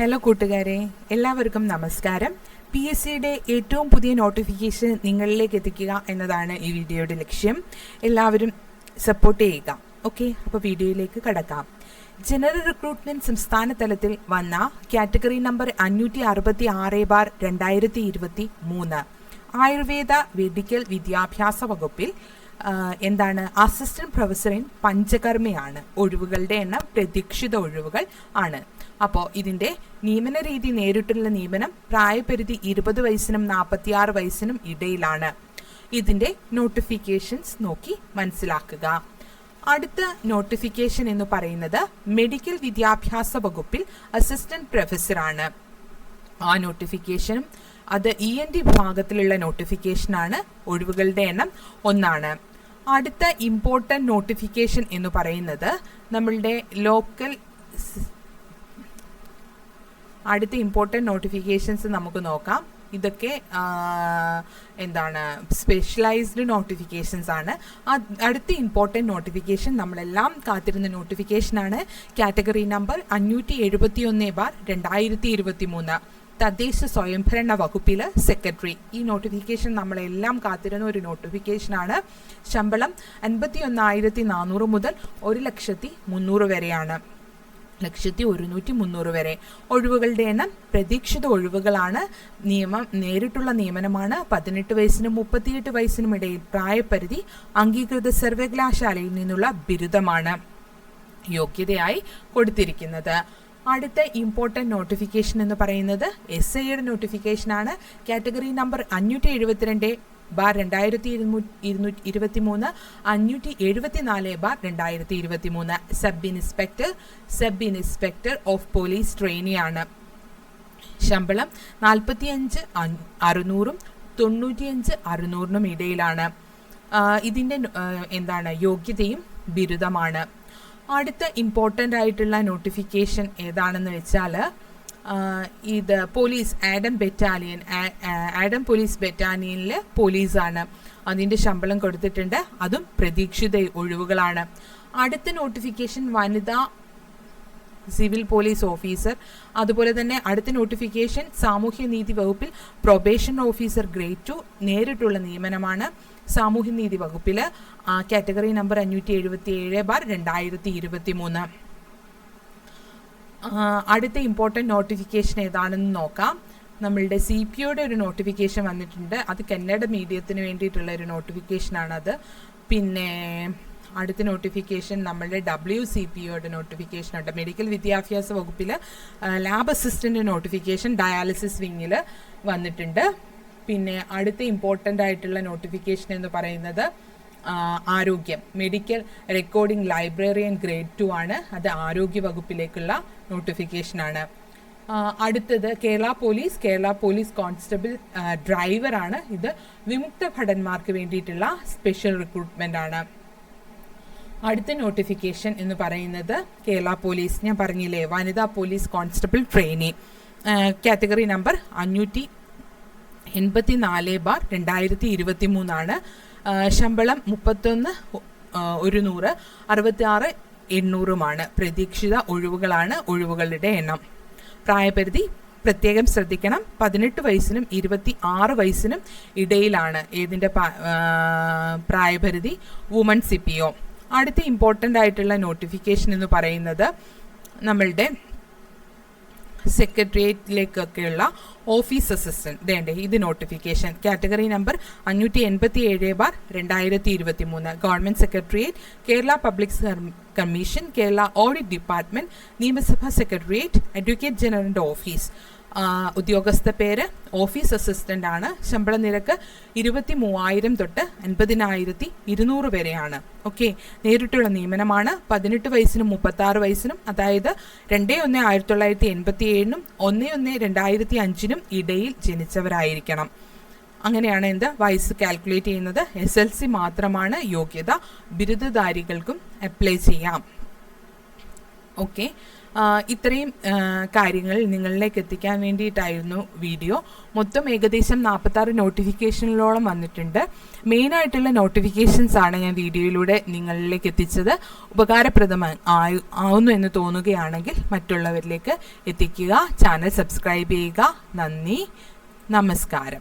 Hello കൂട്ടുകാരെ. എല്ലാവർക്കും നമസ്കാരം. പി എസ് സിയുടെ ഏറ്റവും പുതിയ നോട്ടിഫിക്കേഷൻ നിങ്ങളിലേക്ക് എത്തിക്കുക എന്നതാണ് ഈ വീഡിയോയുടെ ലക്ഷ്യം. എല്ലാവരും സപ്പോർട്ട് ചെയ്യുക. ഓക്കെ അപ്പോൾ വീഡിയോയിലേക്ക് കടക്കാം. ജനറൽ റിക്രൂട്ട്മെന്റ് സംസ്ഥാന തലത്തിൽ വന്ന കാറ്റഗറി നമ്പർ അഞ്ഞൂറ്റി അറുപത്തി ആറ് ബാർ രണ്ടായിരത്തി ഇരുപത്തി മൂന്ന് ആയുർവേദ മെഡിക്കൽ വിദ്യാഭ്യാസ വകുപ്പിൽ എന്താണ് അസിസ്റ്റന്റ് പ്രൊഫസറിൻ ഇൻ പഞ്ചകർമ്മയാണ്. ഒഴിവുകളുടെ എണ്ണം പ്രതീക്ഷിത ഒഴിവുകൾ ആണ്. അപ്പോൾ ഇതിന്റെ നിയമന രീതി നേരിട്ടുള്ള നിയമനം പ്രായപരിധി ഇരുപത് വയസ്സിനും നാൽപ്പത്തിയാറ് വയസ്സിനും ഇടയിലാണ്. ഇതിന്റെ നോട്ടിഫിക്കേഷൻസ് നോക്കി മനസ്സിലാക്കുക. അടുത്ത നോട്ടിഫിക്കേഷൻ എന്ന് പറയുന്നത് മെഡിക്കൽ വിദ്യാഭ്യാസ വകുപ്പിൽ അസിസ്റ്റന്റ് പ്രൊഫസറാണ് ആ നോട്ടിഫിക്കേഷനും അത് ഇ എൻ ഡി വിഭാഗത്തിലുള്ള നോട്ടിഫിക്കേഷനാണ് ഒഴിവുകളുടെ എണ്ണം ഒന്നാണ്. അടുത്ത ഇമ്പോർട്ടന്റ് നോട്ടിഫിക്കേഷൻ എന്ന് പറയുന്നത് നമ്മളുടെ ലോക്കൽ അടുത്ത ഇമ്പോർട്ടന്റ് നോട്ടിഫിക്കേഷൻസ് നമുക്ക് നോക്കാം. ഇതൊക്കെ എന്താണ് സ്പെഷ്യലൈസ്ഡ് നോട്ടിഫിക്കേഷൻസ് ആണ്. അടുത്ത ഇമ്പോർട്ടന്റ് നോട്ടിഫിക്കേഷൻ നമ്മളെല്ലാം കാത്തിരുന്ന നോട്ടിഫിക്കേഷനാണ് കാറ്റഗറി നമ്പർ അഞ്ഞൂറ്റി എഴുപത്തി ഒന്ന് ബാർ രണ്ടായിരത്തി ഇരുപത്തി മൂന്ന് തദ്ദേശ സ്വയംഭരണ വകുപ്പിലെ സെക്രട്ടറി ഈ നോട്ടിഫിക്കേഷൻ നമ്മളെല്ലാം കാത്തിരുന്ന ഒരു നോട്ടിഫിക്കേഷനാണ് ശമ്പളം അൻപത്തി ഒന്നായിരത്തി നാനൂറ് മുതൽ ഒരു ലക്ഷത്തി മുന്നൂറ് വരെയാണ്. ലക്ഷത്തി ഒരുന്നൂറ്റി മുന്നൂറ് വരെ. ഒഴിവുകളുടെ എണ്ണം പ്രതീക്ഷിത ഒഴിവുകളാണ്. നിയമം നേരിട്ടുള്ള നിയമനമാണ്. പതിനെട്ട് വയസ്സിനും മുപ്പത്തിയെട്ട് വയസ്സിനും ഇടയിൽ പ്രായപരിധി അംഗീകൃത സർവകലാശാലയിൽ നിന്നുള്ള ബിരുദമാണ് യോഗ്യതയായി കൊടുത്തിരിക്കുന്നത്. അടുത്ത ഇമ്പോർട്ടന്റ് നോട്ടിഫിക്കേഷൻ എന്ന് പറയുന്നത് എസ് ഐയുടെ നോട്ടിഫിക്കേഷനാണ് കാറ്റഗറി നമ്പർ അഞ്ഞൂറ്റി എഴുപത്തിരണ്ട്. ബാർ രണ്ടായിരത്തി ഇരുന്നൂറ്റി ഇരുപത്തി മൂന്ന് അഞ്ഞൂറ്റി എഴുപത്തി നാല് ബാർ രണ്ടായിരത്തി ഇരുപത്തി മൂന്ന് sub inspector sub inspector of police ട്രെയിനിയാണ്. ശമ്പളം നാൽപ്പത്തിയഞ്ച് അറുന്നൂറും തൊണ്ണൂറ്റിയഞ്ച് അറുന്നൂറിനും ഇടയിലാണ്. ഇതിന്റെ എന്താണ് യോഗ്യതയും ബിരുദമാണ്. അടുത്ത ഇമ്പോർട്ടന്റ് ആയിട്ടുള്ള നോട്ടിഫിക്കേഷൻ ഏതാണെന്ന് വെച്ചാൽ ഇത് police Adam battalion Adam police ബെറ്റാലിയനിൽ പോലീസാണ്. അതിന്റെ ശമ്പളം കൊടുത്തിട്ടുണ്ട്. അതും പ്രതീക്ഷിത ഒഴിവുകളാണ്. അടുത്ത നോട്ടിഫിക്കേഷൻ വനിതാ സിവിൽ പോലീസ് ഓഫീസർ. അതുപോലെ തന്നെ അടുത്ത നോട്ടിഫിക്കേഷൻ സാമൂഹ്യനീതി വകുപ്പിൽ പ്രൊബേഷൻ ഓഫീസർ ഗ്രേഡ് ടു നേരിട്ടുള്ള നിയമനമാണ് സാമൂഹ്യനീതി വകുപ്പിൽ കാറ്റഗറി നമ്പർ അഞ്ഞൂറ്റി എഴുപത്തി ഏഴ് ബാർ രണ്ടായിരത്തി ഇരുപത്തി മൂന്ന് അടുത്ത ഇമ്പോർട്ടന്റ് നോട്ടിഫിക്കേഷൻ ഏതാണെന്ന് നോക്കാം. നമ്മളുടെ സി പി ഒയുടെ ഒരു നോട്ടിഫിക്കേഷൻ വന്നിട്ടുണ്ട്. അത് കന്നഡ മീഡിയത്തിന് വേണ്ടിയിട്ടുള്ള ഒരു നോട്ടിഫിക്കേഷനാണത് പിന്നെ അടുത്ത നോട്ടിഫിക്കേഷൻ നമ്മളുടെ ഡബ്ല്യു സി പി ഒയുടെ നോട്ടിഫിക്കേഷൻ ഉണ്ട്. മെഡിക്കൽ വിദ്യാഭ്യാസ വകുപ്പിൽ ലാബ് അസിസ്റ്റന്റ് നോട്ടിഫിക്കേഷൻ ഡയാലിസിസ് വിങ്ങിൽ വന്നിട്ടുണ്ട്. പിന്നെ അടുത്ത ഇമ്പോർട്ടന്റ് ആയിട്ടുള്ള നോട്ടിഫിക്കേഷൻ എന്ന് പറയുന്നത് ആരോഗ്യം. Medical recording librarian grade two ആണ്. അത് ആരോഗ്യ വകുപ്പിലേക്കുള്ള നോട്ടിഫിക്കേഷനാണ്. അടുത്തത് Kerala police Kerala police constable ഡ്രൈവറാണ് ഇത്. വിമുക്ത ഭടന്മാർക്ക് വേണ്ടിയിട്ടുള്ള സ്പെഷ്യൽ റിക്രൂട്ട്മെന്റ് ആണ് അടുത്ത നോട്ടിഫിക്കേഷൻ എന്ന് പറയുന്നത് കേരള പോലീസ് ഞാൻ പറഞ്ഞില്ലേ വനിതാ police constable trainee. Category number അഞ്ഞൂറ്റി എൺപത്തി നാല് ബാർ രണ്ടായിരത്തി ഇരുപത്തി മൂന്നാണ് ശമ്പളം മുപ്പത്തൊന്ന് ഒരു നൂറ് അറുപത്തി ആറ് എണ്ണൂറുമാണ്. പ്രതീക്ഷിത ഒഴിവുകളാണ് ഒഴിവുകളുടെ എണ്ണം. പ്രായപരിധി പ്രത്യേകം ശ്രദ്ധിക്കണം. പതിനെട്ട് വയസ്സിനും ഇരുപത്തി ആറ് വയസ്സിനും ഇടയിലാണ്. ഏതിന്റെ പ്രായപരിധി? Woman C P O. അടുത്ത ഇമ്പോർട്ടന്റ് ആയിട്ടുള്ള നോട്ടിഫിക്കേഷൻ എന്ന് പറയുന്നത് നമ്മളുടെ സെക്രട്ടേറിയറ്റിലേക്കൊക്കെയുള്ള ഓഫീസ് അസിസ്റ്റന്റ്. വേണ്ടേ ഇത് നോട്ടിഫിക്കേഷൻ. കാറ്റഗറി നമ്പർ അഞ്ഞൂറ്റി എൺപത്തി ഏഴ് ബാർ രണ്ടായിരത്തി ഇരുപത്തി മൂന്ന് government secretariat Kerala public commission Kerala audit department നിയമസഭാ സെക്രട്ടേറിയറ്റ് അഡ്വക്കേറ്റ് ജനറലിന്റെ ഓഫീസ്. ഉദ്യോഗസ്ഥ പേര് ഓഫീസ് അസിസ്റ്റന്റ് ആണ്. ശമ്പള നിരക്ക് ഇരുപത്തി മൂവായിരം തൊട്ട് അൻപതിനായിരത്തി ഇരുന്നൂറ് വരെയാണ്. ഓക്കെ. നേരിട്ടുള്ള നിയമനമാണ്. പതിനെട്ട് വയസ്സിനും മുപ്പത്തി ആറ് വയസ്സിനും അതായത് രണ്ടേ ഒന്ന് ആയിരത്തി തൊള്ളായിരത്തി എൺപത്തി ഏഴിനും ഒന്ന് ഒന്ന് രണ്ടായിരത്തി അഞ്ചിനും ഇടയിൽ ജനിച്ചവരായിരിക്കണം. അങ്ങനെയാണ് എന്ത്? വയസ്സ് കാൽക്കുലേറ്റ് ചെയ്യുന്നത്. എസ് എൽ സി മാത്രമാണ് യോഗ്യത. ബിരുദധാരികൾക്കും അപ്ലൈ ചെയ്യാം. ഓക്കെ. ഇത്രയും കാര്യങ്ങൾ നിങ്ങളിലേക്ക് എത്തിക്കാൻ വേണ്ടിയിട്ടായിരുന്നു വീഡിയോ. മൊത്തം ഏകദേശം നാൽപ്പത്താറ് നോട്ടിഫിക്കേഷനിലോളം വന്നിട്ടുണ്ട്. മെയിനായിട്ടുള്ള നോട്ടിഫിക്കേഷൻസ് ആണ് ഞാൻ വീഡിയോയിലൂടെ നിങ്ങളിലേക്ക് എത്തിച്ചത്. ഉപകാരപ്രദമായി ആവുന്നു എന്ന് തോന്നുകയാണെങ്കിൽ മറ്റുള്ളവരിലേക്ക് എത്തിക്കുക. ചാനൽ സബ്സ്ക്രൈബ് ചെയ്യുക. നന്ദി. നമസ്കാരം.